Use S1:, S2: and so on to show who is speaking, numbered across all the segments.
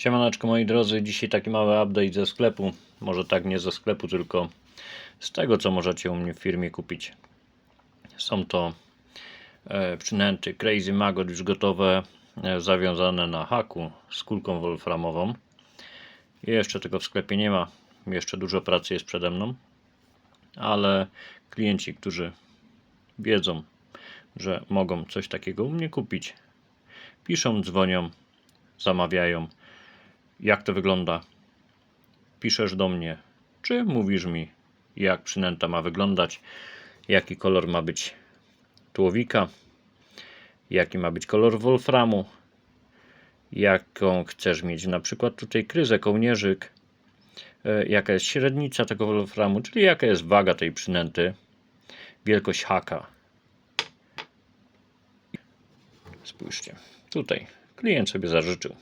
S1: Siemaneczko moi drodzy, dzisiaj taki mały update ze sklepu. Może tak nie ze sklepu, tylko z tego co możecie u mnie w firmie kupić. Są to e, przynęty Crazy Maggot już gotowe, e, zawiązane na haku z kulką wolframową. Jeszcze tego w sklepie nie ma, jeszcze dużo pracy jest przede mną, ale klienci, którzy wiedzą, że mogą coś takiego u mnie kupić, piszą, dzwonią, zamawiają jak to wygląda. Piszesz do mnie, czy mówisz mi, jak przynęta ma wyglądać, jaki kolor ma być tułowika, jaki ma być kolor wolframu, jaką chcesz mieć na przykład tutaj kryzę, kołnierzyk, e, jaka jest średnica tego wolframu, czyli jaka jest waga tej przynęty, wielkość haka. Spójrzcie, tutaj klient sobie zażyczył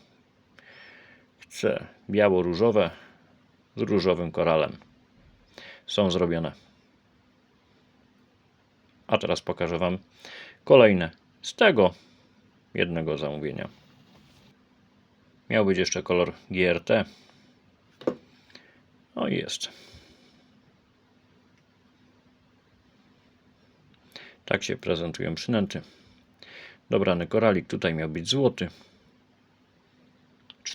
S1: chce biało-różowe z różowym koralem. Są zrobione. A teraz pokażę Wam kolejne z tego jednego zamówienia. Miał być jeszcze kolor GRT. No i jest. Tak się prezentują przynęty. Dobrany koralik tutaj miał być złoty.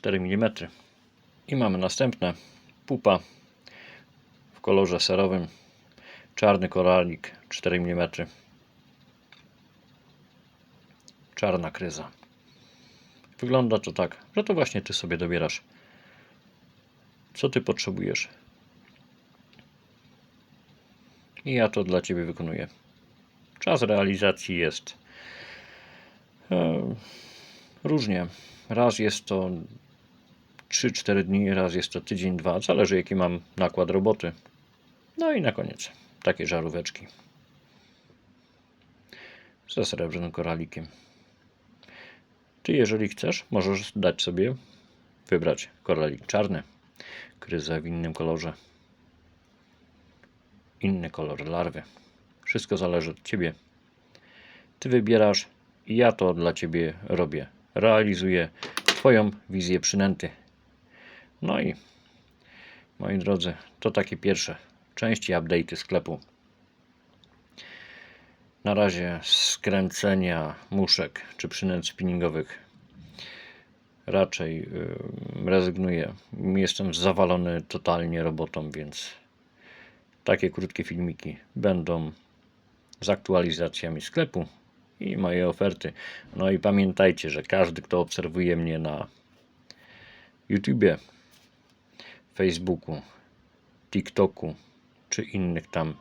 S1: 4 mm. I mamy następne pupa w kolorze serowym. Czarny koralik 4 mm. Czarna kryza. Wygląda to tak, że to właśnie ty sobie dobierasz, co ty potrzebujesz. I ja to dla ciebie wykonuję. Czas realizacji jest e, różnie. Raz jest to 3-4 dni, raz jest to tydzień, dwa. Zależy jaki mam nakład roboty. No i na koniec takie żaróweczki ze srebrnym koralikiem. Ty, jeżeli chcesz, możesz dać sobie wybrać koralik czarny, kryzę w innym kolorze, inny kolor larwy. Wszystko zależy od ciebie. Ty wybierasz ja to dla ciebie robię. Realizuję Twoją wizję przynęty. No i moi drodzy, to takie pierwsze części update'y sklepu. Na razie skręcenia muszek czy przynęt spinningowych raczej yy, rezygnuję. Jestem zawalony totalnie robotą, więc takie krótkie filmiki będą z aktualizacjami sklepu i moje oferty. No i pamiętajcie, że każdy, kto obserwuje mnie na YouTubie, Facebooku, TikToku czy innych tam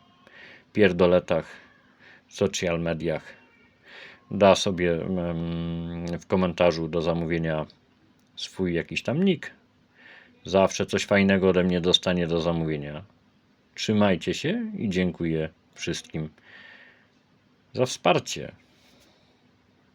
S1: pierdoletach, social mediach, da sobie w komentarzu do zamówienia swój jakiś tam nick. Zawsze coś fajnego ode mnie dostanie do zamówienia. Trzymajcie się i dziękuję wszystkim za wsparcie.